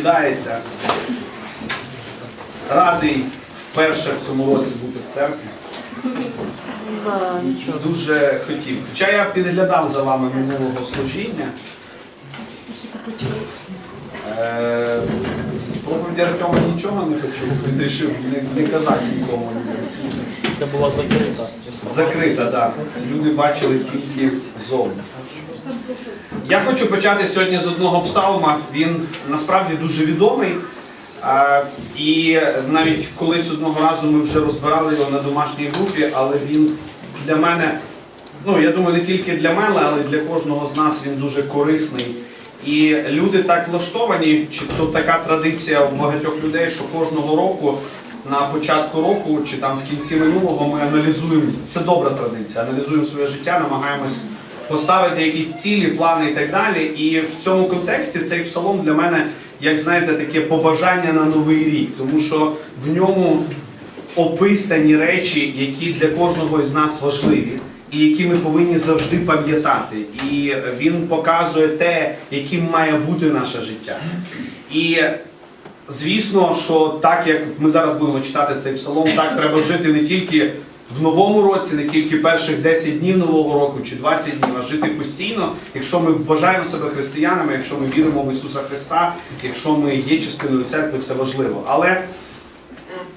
сідається. Радий вперше в цьому році бути в церкві. Дуже хотів. Хоча я підглядав за вами минулого служіння. Е, З проповіді Артема нічого не почув, він вирішив не, не казати нікому. Це була закрита. Закрита, так. Люди бачили тільки зовні. Я хочу почати сьогодні з одного псалма. Він насправді дуже відомий. І навіть колись одного разу ми вже розбирали його на домашній групі, але він для мене, ну я думаю, не тільки для мене, але й для кожного з нас він дуже корисний. І люди так влаштовані, чи то така традиція у багатьох людей, що кожного року на початку року чи там в кінці минулого ми аналізуємо. Це добра традиція, аналізуємо своє життя, намагаємось поставити якісь цілі, плани і так далі. І в цьому контексті цей псалом для мене, як знаєте, таке побажання на новий рік, тому що в ньому описані речі, які для кожного із нас важливі. І які ми повинні завжди пам'ятати. І він показує те, яким має бути наше життя. І звісно, що так як ми зараз будемо читати цей псалом, так треба жити не тільки в новому році, не тільки перших 10 днів нового року чи 20 днів, а жити постійно, якщо ми вважаємо себе християнами, якщо ми віримо в Ісуса Христа, якщо ми є частиною церкви, це важливо. Але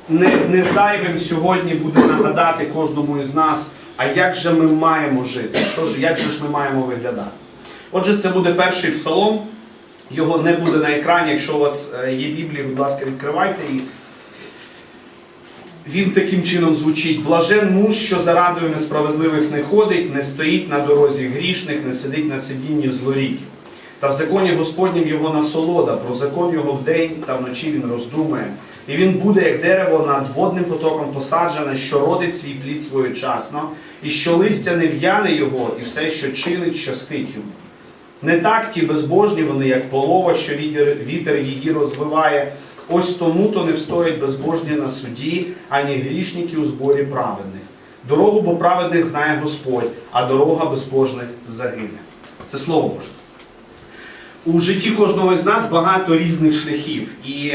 не, не зайвим сьогодні буде нагадати кожному із нас, а як же ми маємо жити, що ж, як же ж ми маємо виглядати. Отже, це буде перший псалом. Його не буде на екрані. Якщо у вас е, є Біблія, будь ласка, відкривайте її. Він таким чином звучить: блажен муж, що за радою несправедливих не ходить, не стоїть на дорозі грішних, не сидить на сидінні злоріків. Та в законі Господнім його насолода, про закон його вдень та вночі він роздумає. І він буде, як дерево над водним потоком посаджене, що родить свій плід своєчасно, і що листя не в'яне його, і все, що чинить, щастить йому. Не так ті безбожні вони, як полова, що вітер, вітер її розвиває. Ось тому то не встоять безбожні на суді, ані грішники у зборі праведних. Дорогу бо праведних знає Господь, а дорога безбожних загине. Це слово Боже. У житті кожного з нас багато різних шляхів. І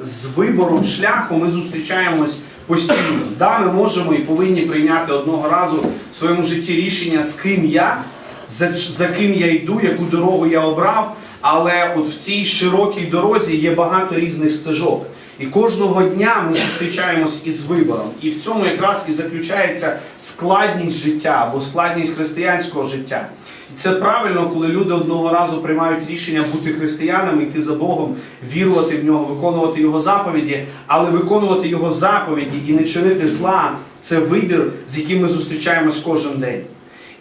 з вибором шляху ми зустрічаємось постійно. Да, ми можемо і повинні прийняти одного разу в своєму житті рішення, з ким я, за, за ким я йду, яку дорогу я обрав. Але от в цій широкій дорозі є багато різних стежок. І кожного дня ми зустрічаємось із вибором. І в цьому якраз і заключається складність життя або складність християнського життя. І це правильно, коли люди одного разу приймають рішення бути християнами, йти за Богом, вірувати в нього, виконувати його заповіді, але виконувати його заповіді і не чинити зла це вибір, з яким ми зустрічаємось кожен день.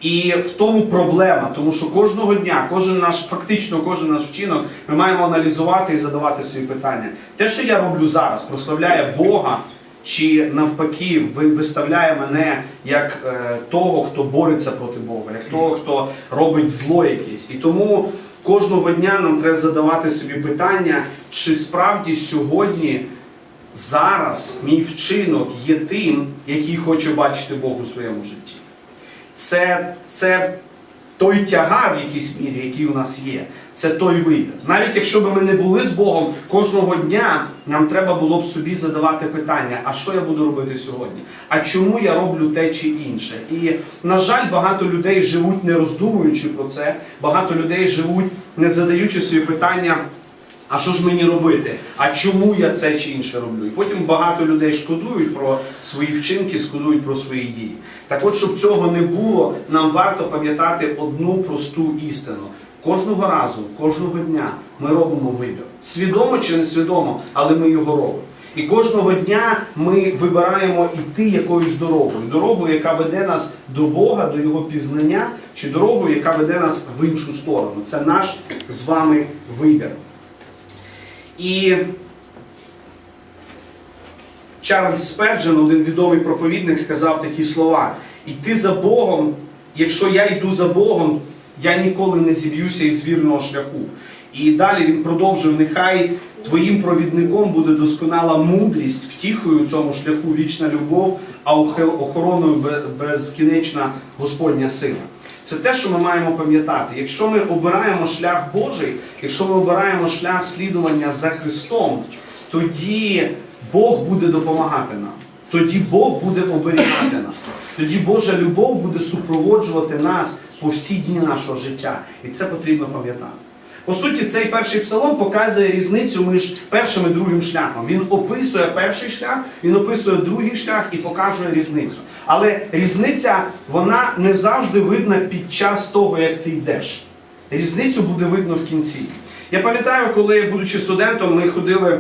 І в тому проблема, тому що кожного дня, кожен наш, фактично кожен наш вчинок, ми маємо аналізувати і задавати свої питання. Те, що я роблю зараз, прославляє Бога, чи навпаки, виставляє мене як е, того, хто бореться проти Бога, як того, хто робить зло якесь. І тому кожного дня нам треба задавати собі питання, чи справді сьогодні. Зараз мій вчинок є тим, який хоче бачити Бог у своєму житті це, це той тягар в якійсь мірі, який у нас є. Це той вибір. Навіть якщо б ми не були з Богом кожного дня, нам треба було б собі задавати питання: а що я буду робити сьогодні? А чому я роблю те чи інше? І, на жаль, багато людей живуть не роздумуючи про це, багато людей живуть, не задаючи собі питання. А що ж мені робити? А чому я це чи інше роблю? І потім багато людей шкодують про свої вчинки, шкодують про свої дії. Так от, щоб цього не було, нам варто пам'ятати одну просту істину. Кожного разу, кожного дня ми робимо вибір. Свідомо чи несвідомо, але ми його робимо. І кожного дня ми вибираємо йти якоюсь дорогою. Дорогою, яка веде нас до Бога, до Його пізнання, чи дорогою, яка веде нас в іншу сторону. Це наш з вами вибір. І Чарльз Сперджен, один відомий проповідник, сказав такі слова: Іти за Богом, якщо я йду за Богом, я ніколи не зіб'юся із вірного шляху. І далі він продовжує: нехай твоїм провідником буде досконала мудрість, втіхою цьому шляху вічна любов, а охороною безкінечна Господня сила. Це те, що ми маємо пам'ятати. Якщо ми обираємо шлях Божий, якщо ми обираємо шлях слідування за Христом, тоді Бог буде допомагати нам. Тоді Бог буде оберігати нас. Тоді Божа любов буде супроводжувати нас по всі дні нашого життя. І це потрібно пам'ятати. По суті, цей перший псалом показує різницю між першим і другим шляхом. Він описує перший шлях, він описує другий шлях і показує різницю. Але різниця вона не завжди видна під час того, як ти йдеш. Різницю буде видно в кінці. Я пам'ятаю, коли, будучи студентом, ми ходили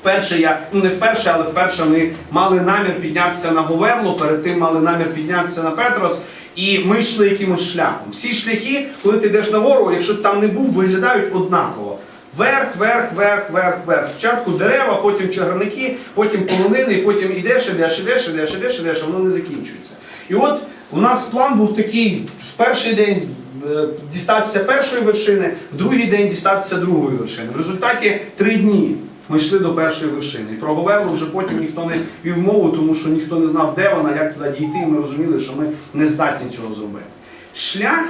Вперше я, ну не вперше, але вперше ми мали намір піднятися на Говерло, перед тим мали намір піднятися на Петрос, і ми йшли якимось шляхом. Всі шляхи, коли ти йдеш на гору, якщо ти там не був, виглядають однаково. Верх, верх, верх, верх, верх. Спочатку дерева, потім чагарники, потім полонини, і потім ідеш, ідеш, ідеш, ідеш, ідеш, ідеш, воно не закінчується. І от у нас план був такий: в перший день е, дістатися першої вершини, в другий день дістатися другої вершини. В результаті три дні. Ми йшли до першої вершини. І про Говерлу вже потім ніхто не вів мову, тому що ніхто не знав, де вона, як туди дійти, і ми розуміли, що ми не здатні цього зробити. Шлях,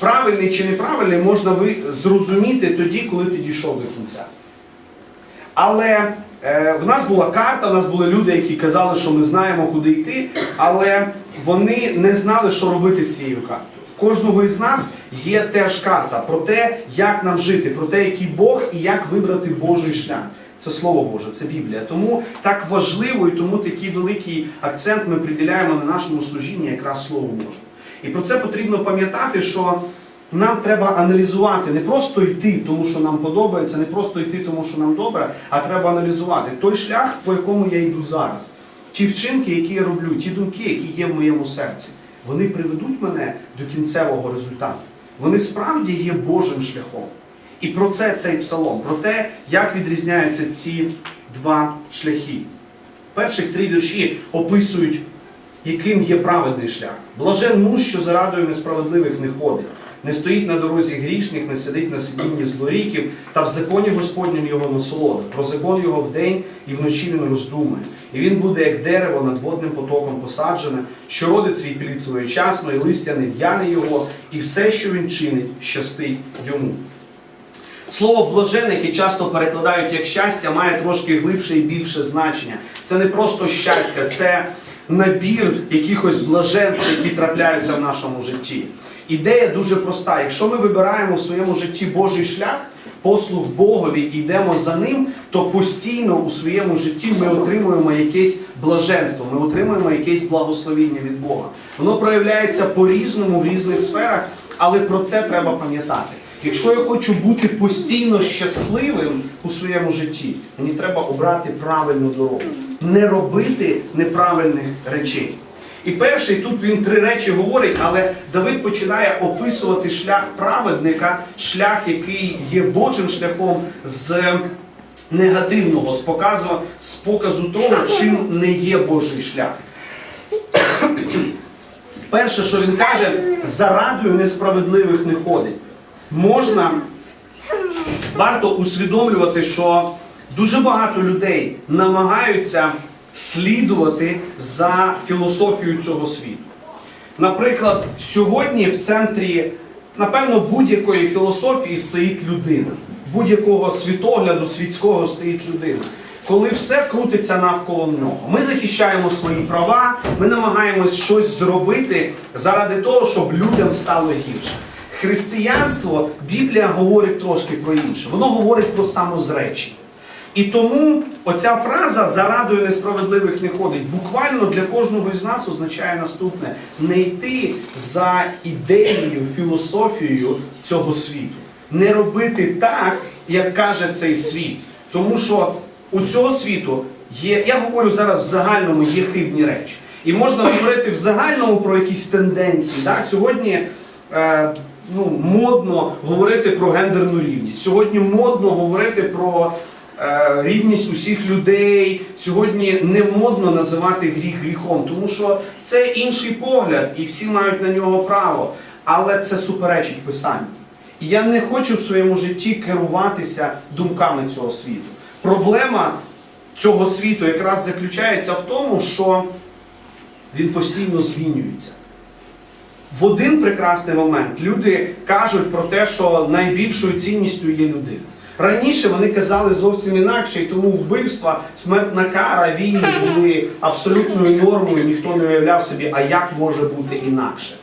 правильний чи неправильний, можна зрозуміти тоді, коли ти дійшов до кінця. Але е, в нас була карта, в нас були люди, які казали, що ми знаємо, куди йти, але вони не знали, що робити з цією картою. Кожного із нас є теж карта про те, як нам жити, про те, який Бог і як вибрати Божий шлях. Це Слово Боже, це Біблія. Тому так важливо і тому такий великий акцент ми приділяємо на нашому служінні якраз Слову Боже. І про це потрібно пам'ятати, що нам треба аналізувати, не просто йти, тому що нам подобається, не просто йти, тому що нам добре, а треба аналізувати той шлях, по якому я йду зараз. Ті вчинки, які я роблю, ті думки, які є в моєму серці, вони приведуть мене до кінцевого результату. Вони справді є Божим шляхом. І про це цей псалом, про те, як відрізняються ці два шляхи. Перших три вірші описують, яким є праведний шлях. Блажен муж, що за радою несправедливих не ходить, не стоїть на дорозі грішних, не сидить на сидінні злоріків, та в законі Господнім його насолода. Про закон його вдень і вночі він роздумує. І він буде, як дерево над водним потоком посаджене, що родить свій плід своєчасно, і листя не в'яне його, і все, що він чинить, щастить йому. Слово блажене, яке часто перекладають як щастя, має трошки глибше і більше значення. Це не просто щастя, це набір якихось блаженств, які трапляються в нашому житті. Ідея дуже проста. Якщо ми вибираємо в своєму житті Божий шлях, послуг Богові і йдемо за ним, то постійно у своєму житті ми отримуємо якесь блаженство, ми отримуємо якесь благословіння від Бога. Воно проявляється по-різному в різних сферах, але про це треба пам'ятати. Якщо я хочу бути постійно щасливим у своєму житті, мені треба обрати правильну дорогу, не робити неправильних речей. І перший тут він три речі говорить, але Давид починає описувати шлях праведника, шлях, який є Божим шляхом з негативного, з показу, з показу того, чим не є Божий шлях. Перше, що він каже, за радою несправедливих не ходить. Можна, варто усвідомлювати, що дуже багато людей намагаються слідувати за філософією цього світу. Наприклад, сьогодні в центрі, напевно, будь-якої філософії стоїть людина, будь-якого світогляду світського стоїть людина. Коли все крутиться навколо нього, ми захищаємо свої права, ми намагаємось щось зробити заради того, щоб людям стало гірше. Християнство, Біблія говорить трошки про інше. Воно говорить про самозречення. І тому оця фраза за радою несправедливих не ходить. Буквально для кожного із нас означає наступне: не йти за ідеєю, філософією цього світу, не робити так, як каже цей світ. Тому що у цього світу є, я говорю зараз в загальному, є хибні речі. І можна говорити в загальному про якісь тенденції. Так? Сьогодні е, ну, модно говорити про гендерну рівність. Сьогодні модно говорити про рівність усіх людей. Сьогодні не модно називати гріх гріхом, тому що це інший погляд, і всі мають на нього право. Але це суперечить писанню. І я не хочу в своєму житті керуватися думками цього світу. Проблема цього світу якраз заключається в тому, що він постійно змінюється. в один прекрасний момент люди кажуть про те, що найбільшою цінністю є людина. Раніше вони казали зовсім інакше, і тому вбивства, смертна кара, війни були абсолютною нормою, ніхто не уявляв собі, а як може бути інакше.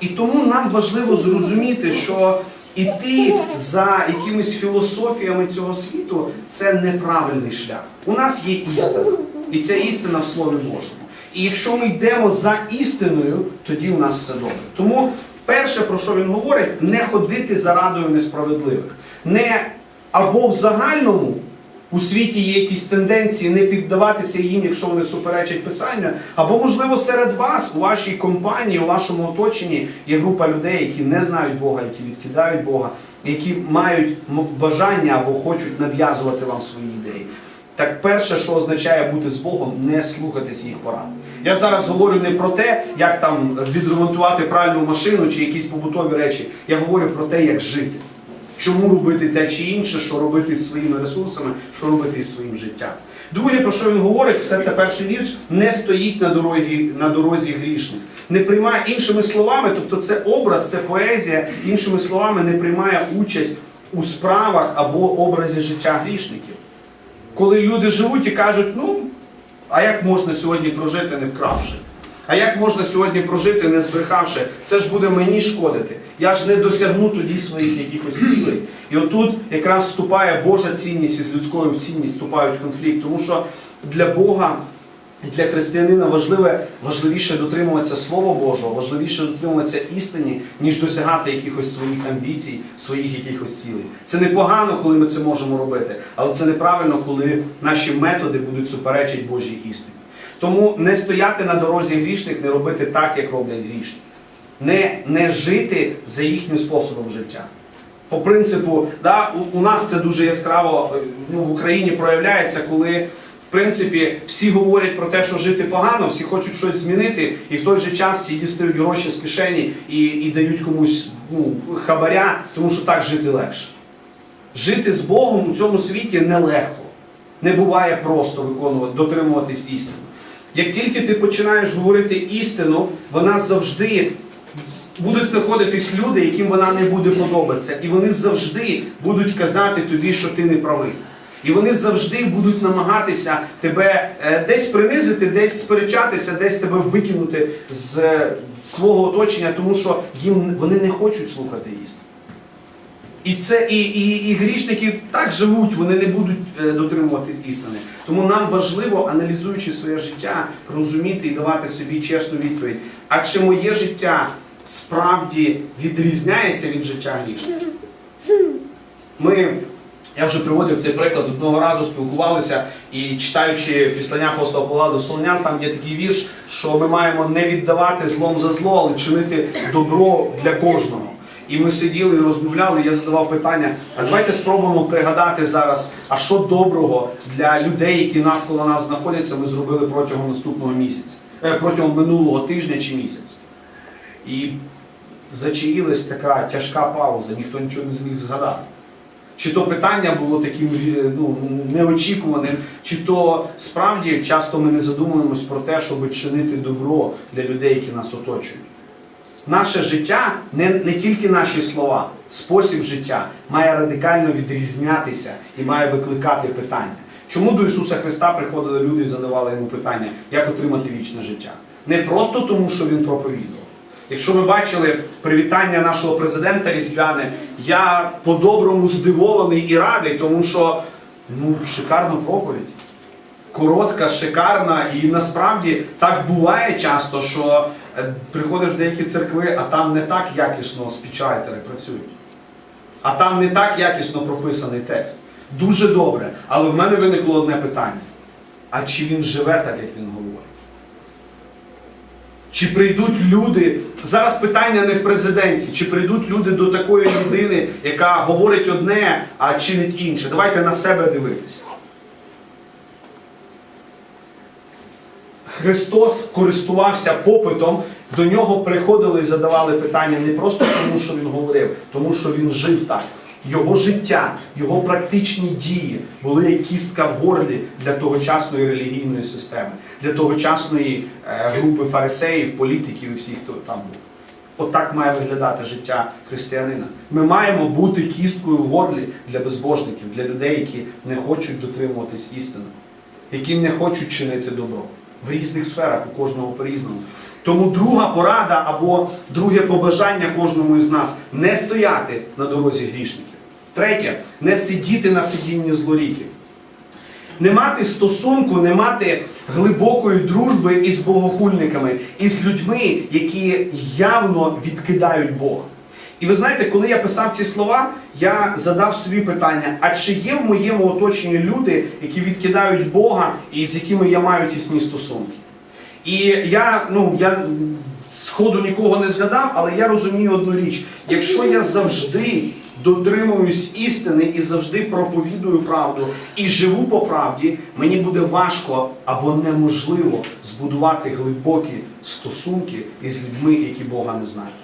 І тому нам важливо зрозуміти, що іти за якимись філософіями цього світу це неправильний шлях. У нас є істина, і ця істина в Слові Божому. І якщо ми йдемо за істиною, тоді у нас все добре. Тому перше, про що він говорить, не ходити за радою несправедливих. Не або в загальному у світі є якісь тенденції не піддаватися їм, якщо вони суперечать писанню, або, можливо, серед вас, у вашій компанії, у вашому оточенні є група людей, які не знають Бога, які відкидають Бога, які мають бажання або хочуть нав'язувати вам свої ідеї. Так перше, що означає бути з Богом, не слухатись їх порад. Я зараз говорю не про те, як там відремонтувати правильну машину чи якісь побутові речі. Я говорю про те, як жити. Чому робити те чи інше, що робити з своїми ресурсами, що робити з своїм життям. Друге, про що він говорить, все це перший вірш, не стоїть на дорозі, на дорозі грішних. Не приймає іншими словами, тобто це образ, це поезія, іншими словами, не приймає участь у справах або образі життя грішників. Коли люди живуть і кажуть, ну, а як можна сьогодні прожити, не вкравши? А як можна сьогодні прожити, не збрехавши? Це ж буде мені шкодити. Я ж не досягну тоді своїх якихось цілей. І отут якраз вступає Божа цінність із людською цінність вступають в конфлікт. Тому що для Бога і для християнина важливе, важливіше дотримуватися Слова Божого, важливіше дотримуватися істині, ніж досягати якихось своїх амбіцій, своїх якихось цілей. Це непогано, коли ми це можемо робити, але це неправильно, коли наші методи будуть суперечити Божій істині. Тому не стояти на дорозі грішних, не робити так, як роблять грішні. Не, не жити за їхнім способом життя. По принципу, да, у, у нас це дуже яскраво е, ну, в Україні проявляється, коли в принципі всі говорять про те, що жити погано, всі хочуть щось змінити, і в той же час всі дістають гроші з кишені і, і дають комусь ну, хабаря, тому що так жити легше. Жити з Богом у цьому світі нелегко. Не буває просто виконувати, дотримуватись істини. Як тільки ти починаєш говорити істину, вона завжди будуть знаходитись люди, яким вона не буде подобатися. І вони завжди будуть казати тобі, що ти не правий. І вони завжди будуть намагатися тебе е, десь принизити, десь сперечатися, десь тебе викинути з е, свого оточення, тому що їм вони не хочуть слухати істину. І це і, і, і грішники так живуть, вони не будуть е, дотримувати істини. Тому нам важливо, аналізуючи своє життя, розуміти і давати собі чесну відповідь. А чи моє життя справді відрізняється від життя грішників? Ми, я вже приводив цей приклад, одного разу спілкувалися і читаючи післання апостола Павла до Солонян, там є такий вірш, що ми маємо не віддавати злом за зло, але чинити добро для кожного. І ми сиділи і розмовляли, я задавав питання, а давайте спробуємо пригадати зараз, а що доброго для людей, які навколо нас знаходяться, ми зробили протягом наступного місяця, е, протягом минулого тижня чи місяця. І зачаїлась така тяжка пауза, ніхто нічого не зміг згадати. Чи то питання було таким е, ну, неочікуваним, чи то справді часто ми не задумуємось про те, щоб чинити добро для людей, які нас оточують. Наше життя не, не тільки наші слова, спосіб життя має радикально відрізнятися і має викликати питання. Чому до Ісуса Христа приходили люди і задавали йому питання, як отримати вічне життя? Не просто тому, що Він проповідував. Якщо ви бачили привітання нашого президента Різдвяне, я по-доброму здивований і радий, тому що ну, шикарна проповідь. Коротка, шикарна, і насправді так буває часто, що приходиш в деякі церкви, а там не так якісно спічайтери працюють. А там не так якісно прописаний текст. Дуже добре. Але в мене виникло одне питання: а чи він живе так, як він говорить? Чи прийдуть люди, зараз питання не в президенті, чи прийдуть люди до такої людини, яка говорить одне, а чинить інше? Давайте на себе дивитися. Христос користувався попитом, до нього приходили і задавали питання не просто тому, що він говорив, тому що він жив так. Його життя, його практичні дії були як кістка в горлі для тогочасної релігійної системи, для тогочасної е, групи фарисеїв, політиків і всіх, хто там був. Отак має виглядати життя християнина. Ми маємо бути кісткою в горлі для безбожників, для людей, які не хочуть дотримуватись істини, які не хочуть чинити добро. В різних сферах у кожного по-різному. Тому друга порада або друге побажання кожному із нас не стояти на дорозі грішників. Третє не сидіти на сидінні злоріків. Не мати стосунку, не мати глибокої дружби із богохульниками, із людьми, які явно відкидають Бога. І ви знаєте, коли я писав ці слова, я задав собі питання: а чи є в моєму оточенні люди, які відкидають Бога і з якими я маю тісні стосунки? І я, ну, я сходу нікого не згадав, але я розумію одну річ: якщо я завжди дотримуюсь істини і завжди проповідую правду і живу по правді, мені буде важко або неможливо збудувати глибокі стосунки із людьми, які Бога не знають.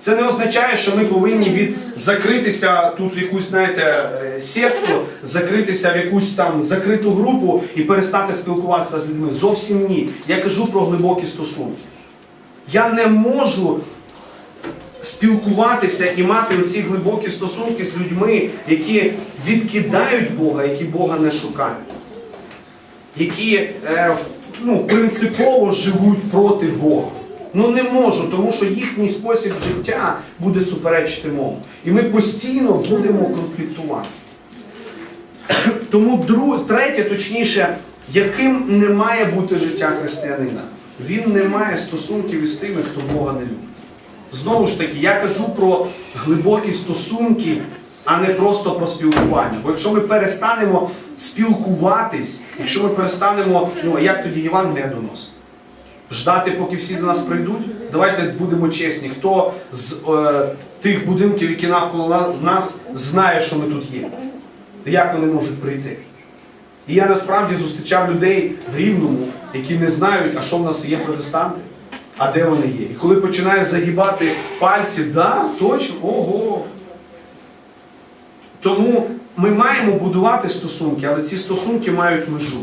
Це не означає, що ми повинні від закритися тут в якусь, знаєте, е, секту, закритися в якусь там закриту групу і перестати спілкуватися з людьми. Зовсім ні. Я кажу про глибокі стосунки. Я не можу спілкуватися і мати оці глибокі стосунки з людьми, які відкидають Бога, які Бога не шукають, які е, ну, принципово живуть проти Бога. Ну не можу, тому що їхній спосіб життя буде суперечити мому. І ми постійно будемо конфліктувати. Тому друг, третє, точніше, яким не має бути життя християнина. Він не має стосунків із тими, хто Бога не любить. Знову ж таки, я кажу про глибокі стосунки, а не просто про спілкування. Бо якщо ми перестанемо спілкуватись, якщо ми перестанемо, ну а як тоді Євангелія доносить? Ждати, поки всі до нас прийдуть? Давайте будемо чесні. Хто з е, тих будинків, які навколо нас- знає, що ми тут є? Як вони можуть прийти? І я насправді зустрічав людей в Рівному, які не знають, а що в нас є протестанти, а де вони є. І коли починаєш загибати пальці, да, точно, ого. Тому ми маємо будувати стосунки, але ці стосунки мають межу.